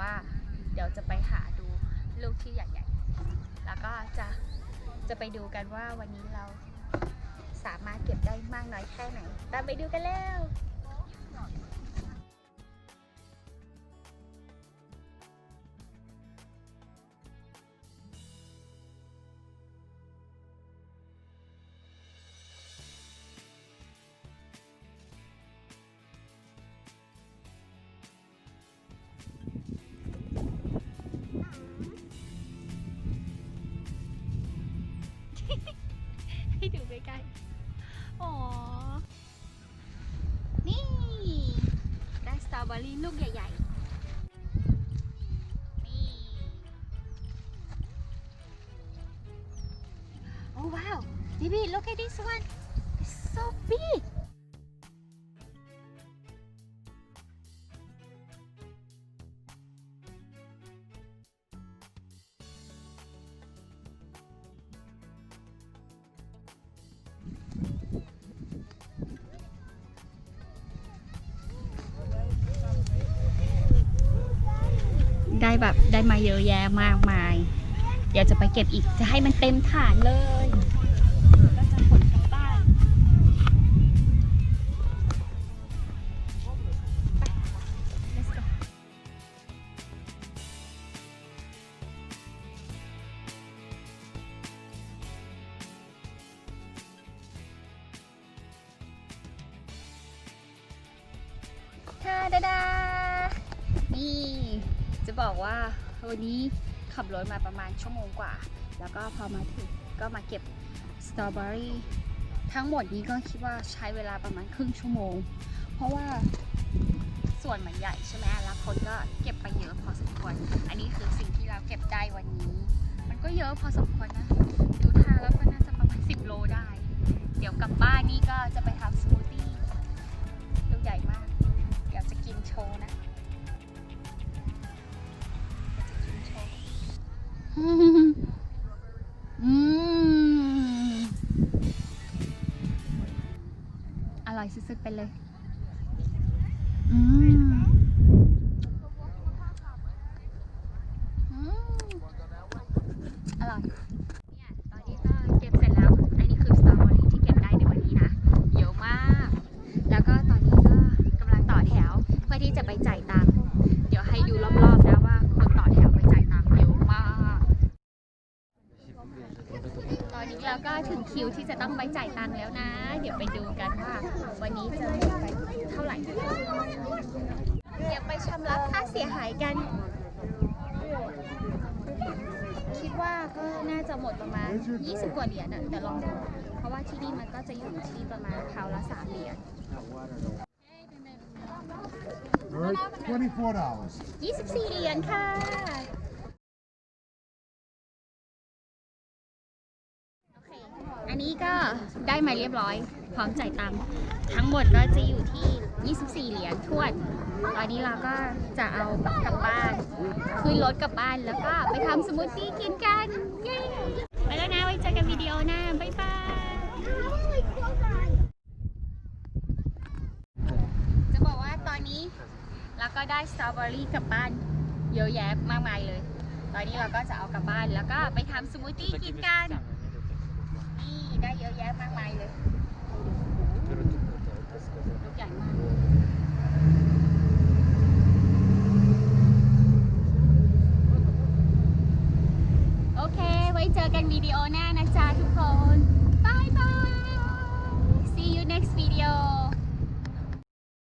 ว่าเดี๋ยวจะไปหาดูลูกที่ใหญ่ๆ แล้วก็จะจะไปดูกันว่าวันนี้เราสามารถเก็บได้มากน้อยแค่ไหนตามไปดูกันแล้ว ให้ดูใกล้ๆอ๋อ นี่ ได้สตรอเบอรี่ลูกใหญ่ๆโอ้ว้าว Baby look at this one it's so big ได้แบบได้มาเยอะแยะมากมายเดี๋ยวจะไปเก็บอีกจะให้มันเต็มถาดเลยถ้าด่าดาดานี่ จะบอกว่าวันนี้ขับรถมาประมาณชั่วโมงกว่า แล้วก็พอมาถึงก็มาเก็บสตรอเบอรี่ทั้งหมดนี้ก็คิดว่าใช้เวลาประมาณครึ่งชั่วโมง เพราะว่าส่วนมันใหญ่ใช่ไหมแล้วคนก็เก็บไปเยอะพอสมควร อันนี้คือสิ่งที่เราเก็บได้วันนี้ มันก็เยอะพอสมควรนะ ดูท่าแล้วก็น่าจะประมาณ 10 โลได้ เดี๋ยวกลับบ้านนี่ก็จะไปทำสมูทตี้ลูใหญ่มาก เดี๋ยวจะกินโชว์นะ ร่อยสุดๆไปเลย อืมอร่อย ตอนนี้ก็เก็บเสร็จแล้ว อันนี้คือสตรอเบอรี่ที่เก็บได้ในวันนี้นะ เยอะมาก แล้วก็ตอนนี้ก็กำลังต่อแถว เพื่อที่จะไปจ่ายตังค์ เดี๋ยวให้ดูรอบๆนะว่าคนต่อแถวไปจ่ายตังค์เยอะมาก ต อนนี้เราก็ถึงคิวที่จะต้องไปจ่ายตังค์แล้วนะ เดี๋ยวไปดูกันว่า วันนี้จะหมดไปเท่าไหร่ เดี๋ยวไปชำระค่าเสียหายกัน คิดว่าก็น่าจะหมดประมาณ 20 กว่าเหรียญอะแต่ลองดู เพราะว่าที่นี่มันก็จะอยู่ที่ประมาณคราวละ3เหรียญ All right, twenty-four dollars. 24เหรียญค่ะ นนี้ก็ได้มาเรียบร้อย พร้อมจ่ายตังค์ทั้งหมดก็จะอยู่ที่ 24 เหรียญทวนตอนนี้เราก็จะเอากลับบ้านขึ้นรถกลับบ้านแล้วก็ไปทำสมูทตี้กินกันเย้ไปแล้วนะไว้เจอกันวิดีโอหน้าบ๊ายบายจะบอกว่าตอนนี้แล้วก็ได้สตรอเบอรี่กลับบ้านเยอะแยะมากมายเลย ตอนนี้เราก็จะเอากลับบ้านแล้วก็ไปทำสมูทตี้กินกัน อะมากมายเลยโอเค ไว้เจอกันวิดีโอหน้านะจ๊ะทุกคน บายบาย see you next video